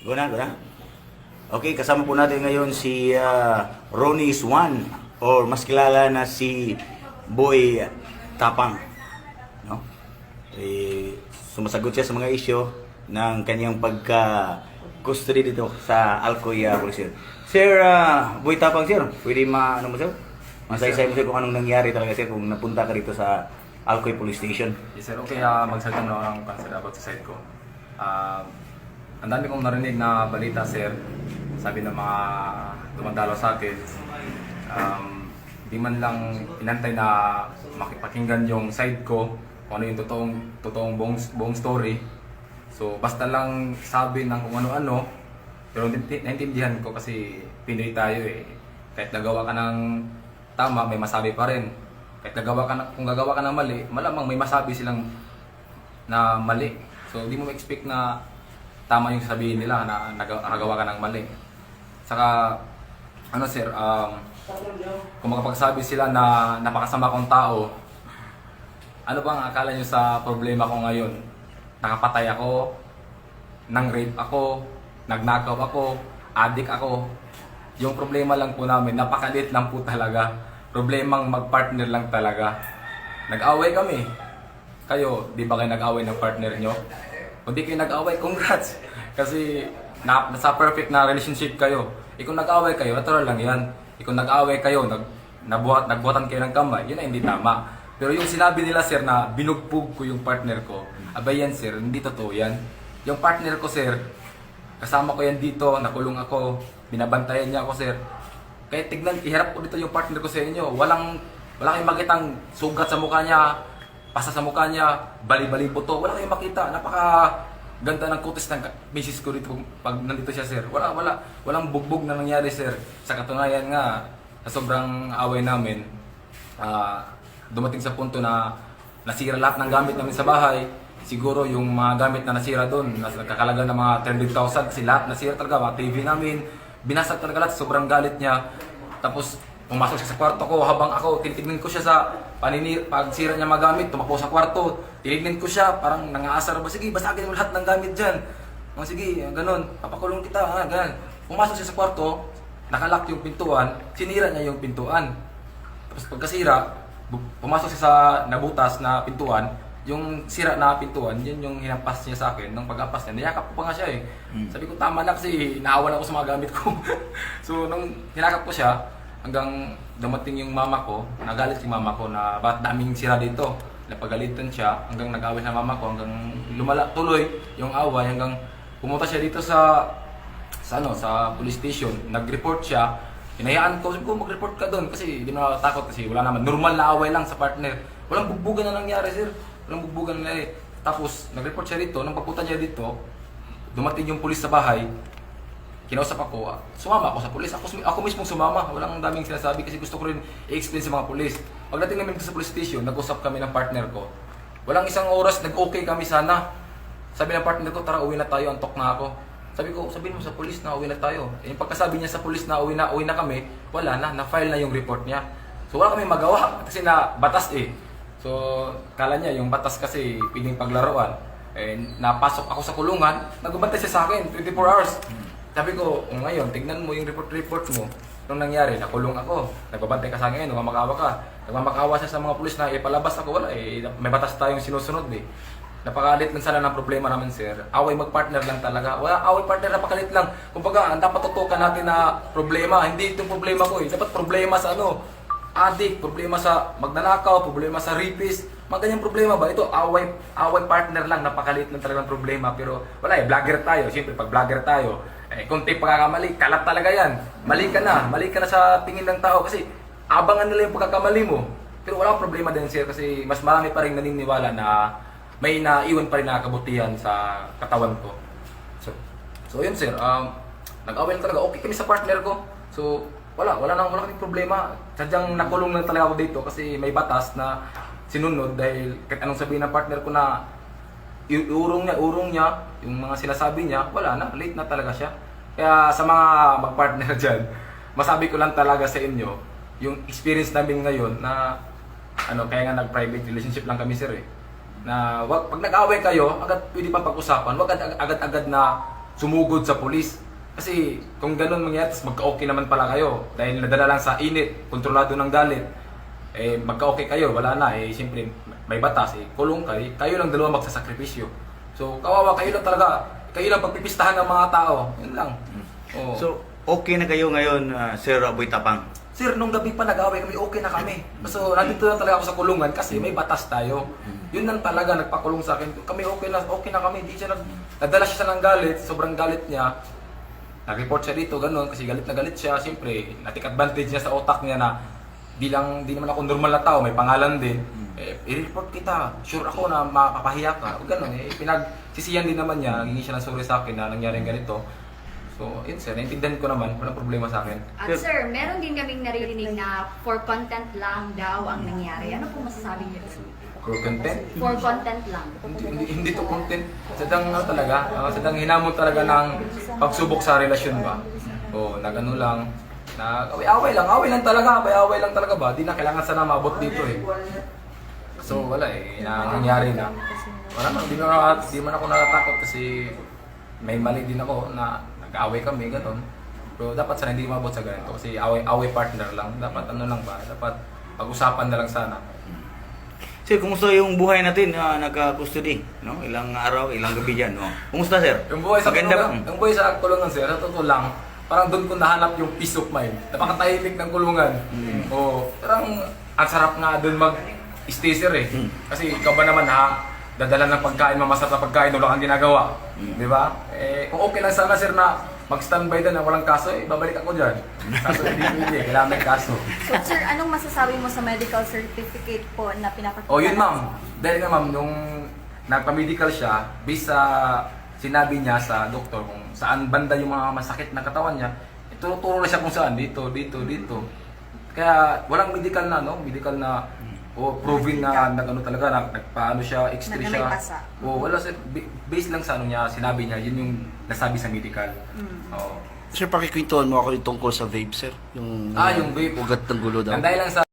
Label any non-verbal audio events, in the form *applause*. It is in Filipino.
Go na, go na. Okay, kasama po natin ngayon si uh, Ronnie Swan or mas kilala na si Boy Tapang. No? Eh, sumasagot siya sa mga isyo ng kanyang pagka custody dito sa Alcoy uh, Police. Sir uh, Boy Tapang sir, pwede ma ano mo sir? Masaysay mo sir kung anong nangyari talaga sir kung napunta ka dito sa Alcoy Police Station. Yes sir, okay, uh, magsalita na ako ng concern sa side ko. Ah, ang dami kong narinig na balita sir, sabi ng mga dumadalo sa akin, um, di man lang inantay na makipakinggan yung side ko, kung ano yung totoong, totoong buong, buong story. So basta lang sabi ng kung ano-ano, pero nainti- naintindihan ko kasi Pinoy tayo eh. Kahit nagawa ka ng tama, may masabi pa rin. Kahit nagawa ka na, kung gagawa ka ng mali, malamang may masabi silang na mali. So, hindi mo ma-expect na tama yung sabihin nila na nag- nagawa ka ng mali. Saka, ano sir, um, kung makapagsabi sila na napakasama kong tao, ano bang akala nyo sa problema ko ngayon? Nakapatay ako, nang rape ako, nagnakaw ako, adik ako. Yung problema lang po namin, napakalit lang po talaga. Problemang magpartner lang talaga. Nag-away kami. Kayo, di ba kayo nag-away ng partner nyo? Kung di kayo nag-away, congrats! *laughs* Kasi na, nasa perfect na relationship kayo. Eh kung nag-away kayo, natural lang yan. Eh kung nag-away kayo, nag, nabuhat, nagbuhatan kayo ng kamay, yun ay hindi tama. Pero yung sinabi nila sir na binugbog ko yung partner ko, abay yan sir, hindi totoo yan. Yung partner ko sir, kasama ko yan dito, nakulong ako, binabantayan niya ako sir. Kaya tignan, iharap ko dito yung partner ko sa inyo. Walang, wala kayong makitang sugat sa mukha niya, pasa sa mukha niya, bali-bali buto. Wala kayong makita. Napaka ganda ng kutis ng misis ko pag nandito siya sir. Wala, wala. Walang bugbog na nangyari sir. Sa katunayan nga, sa sobrang away namin, ah, dumating sa punto na nasira lahat ng gamit namin sa bahay. Siguro yung mga gamit na nasira doon, nagkakalaga ng mga 300,000 kasi lahat nasira talaga, mga TV namin, binasag talaga lahat, sobrang galit niya. Tapos pumasok siya sa kwarto ko habang ako tinitignan ko siya sa panini pagsira niya mga gamit, tumakbo sa kwarto. Tinignan ko siya, parang nangaasar ba, sige, basagin mo lahat ng gamit diyan. Oh, sige, ganun, papakulong kita, ha, ganun. Pumasok siya sa kwarto, nakalock yung pintuan, sinira niya yung pintuan. Tapos pagkasira, pumasok siya sa nabutas na pintuan, yung sira na pintuan, yun yung hinampas niya sa akin. Nung pag-ampas niya, niyakap ko pa nga siya eh. Mm. Sabi ko, tama na kasi naawan ako sa mga gamit ko. *laughs* so, nung hinakap ko siya, hanggang dumating yung mama ko, nagalit yung mama ko na ba't daming sira dito. Napagalitan siya, hanggang nag-away sa mama ko, hanggang lumala, tuloy yung away, hanggang pumunta siya dito sa sa ano, sa police station, nag-report siya. Hinayaan ko, sabi ko mag-report ka doon kasi hindi na takot kasi wala naman. Normal na away lang sa partner. Walang bugbugan na nangyari, sir. Walang bugbugan na nangyari. Tapos, nag-report siya dito. Nang pagpunta niya dito, dumating yung pulis sa bahay. Kinausap ako, ah, sumama ako sa pulis. Ako, ako mismo sumama. Walang daming sinasabi kasi gusto ko rin i-explain sa mga pulis. Pagdating namin sa police station, nag-usap kami ng partner ko. Walang isang oras, nag-okay kami sana. Sabi ng partner ko, tara uwi na tayo, antok na ako. Sabi ko, sabihin mo sa pulis na uwi na tayo. Eh, pagkasabi niya sa pulis na uwi na, uwi na kami, wala na, na-file na yung report niya. So wala kami magawa *laughs* kasi na batas eh. So kala niya yung batas kasi pwedeng paglaruan. Eh, napasok ako sa kulungan, nagbabantay siya sa akin 24 hours. Sabi ko, "O, ngayon, tignan mo yung report-report mo. Nung nangyari, nakulong ako. Nagbabantay ka sa akin, nagmamakawa ka. Nagmamakawa siya sa mga pulis na ipalabas ako. Wala eh, may batas tayong sinusunod eh. Napakalit lang sana ng problema namin, sir. Away magpartner lang talaga. Wala, away partner, napakalit lang. Kumbaga, ang dapat tutukan natin na problema. Hindi itong problema ko eh. Dapat problema sa ano, adik, problema sa magnanakaw, problema sa rapist. Mga ganyang problema ba? Ito, away, away partner lang. Napakalit lang talagang problema. Pero wala eh, vlogger tayo. Siyempre, pag vlogger tayo, eh, kunti pagkakamali, kalat talaga yan. Mali ka na. Mali ka na sa tingin ng tao. Kasi abangan nila yung pagkakamali mo. Pero wala akong problema din, sir. Kasi mas marami pa rin naniniwala na may naiwan pa rin na kabutihan sa katawan ko. So, so yun sir, um, nag-away na talaga. Okay kami sa partner ko. So, wala, wala nang wala kaming problema. Sadyang nakulong lang talaga ako dito kasi may batas na sinunod dahil kahit anong sabihin ng partner ko na i- urong niya, urong niya, yung mga sinasabi niya, wala na, late na talaga siya. Kaya sa mga mag-partner *laughs* dyan, masabi ko lang talaga sa inyo, yung experience namin ngayon na ano, kaya nga nag-private relationship lang kami sir eh. Na wag, pag nag-away kayo, agad pwede pa pag-usapan, wag agad- agad-agad na sumugod sa pulis. Kasi kung ganun mangyari, magka-okay naman pala kayo. Dahil nadala lang sa init, kontrolado ng galit. Eh, magka-okay kayo, wala na. Eh, siyempre, may batas. Eh, kulong kayo. Kayo lang dalawa magsasakripisyo. So, kawawa kayo lang talaga. Kayo lang pagpipistahan ng mga tao. Yun lang. Oo. So, okay na kayo ngayon, ah, Sir Aboy Tapang? Sir, nung gabi pa nag-away kami, okay na kami. So, nandito na talaga ako sa kulungan kasi may batas tayo. Yun lang talaga, nagpakulong sa akin. Kami okay na, okay na kami. Di siya nag, nadala siya ng galit, sobrang galit niya. Nag-report siya dito, ganun, kasi galit na galit siya. Siyempre, natik advantage niya sa otak niya na di lang, di naman ako normal na tao, may pangalan din. Eh, i-report kita. Sure ako na mapapahiya ka. O ganun, eh, pinagsisiyan din naman niya. Naging siya ng sorry sa akin na nangyari ganito. So, yun sir, naintindihan ko naman. Walang problema sa akin. At sir, meron din kaming naririnig na for content lang daw ang nangyari. Ano po masasabi niyo? For content. For content lang. Hindi, hindi, hindi to content. Sadang ano talaga, ah, sadang hinamon talaga ng pagsubok sa relasyon ba. O, nag ano lang, na away-away lang, away lang talaga, away-away lang talaga ba? Di na kailangan sana maabot dito eh. So wala eh, na, nangyari na. Wala man, di, na, di man ako natatakot kasi may mali din ako na nag-away kami, gano'n. Pero dapat sana hindi maabot sa ganito kasi away, away partner lang. Dapat ano lang ba, dapat pag-usapan na lang sana. Sir, kumusta yung buhay natin na nagka-custody? No? Ilang araw, ilang gabi dyan. No? Kumusta, sir? Yung buhay sa Maganda kulungan, yung buhay sa kulungan sir, sa totoo lang, parang doon ko nahanap yung peace of mind. Napakatahimik ng kulungan. Mm. Oo, parang ang sarap nga doon mag-stay sir eh. Mm. Kasi ikaw ba naman ha, dadala ng pagkain, mamasarap na pagkain, wala kang ginagawa. Mm. Di ba? Eh, kung okay lang sana sir na mag-standby doon na walang kaso, eh, babalik ako dyan. Kaso hindi pwede, kailangan may kaso. So, sir, anong masasabi mo sa medical certificate po na pinapakita? Oh, yun ma'am. Dahil nga ma'am, nung nagpa-medical siya, based sa sinabi niya sa doktor kung saan banda yung mga masakit na katawan niya, ituturo na siya kung saan, dito, dito, dito. Kaya walang medical na, no? Medical na o proven na nagano talaga na nagpaano siya, x-ray siya. O wala sa ba- based lang sa ano niya, sinabi niya, yun yung nasabi sa medical. Mm. Oo. Sir, pakikwentuhan mo ako yung tungkol sa vape, sir. Yung, Ah, yung vape. Ugat ng gulo daw. Ang dahil lang sa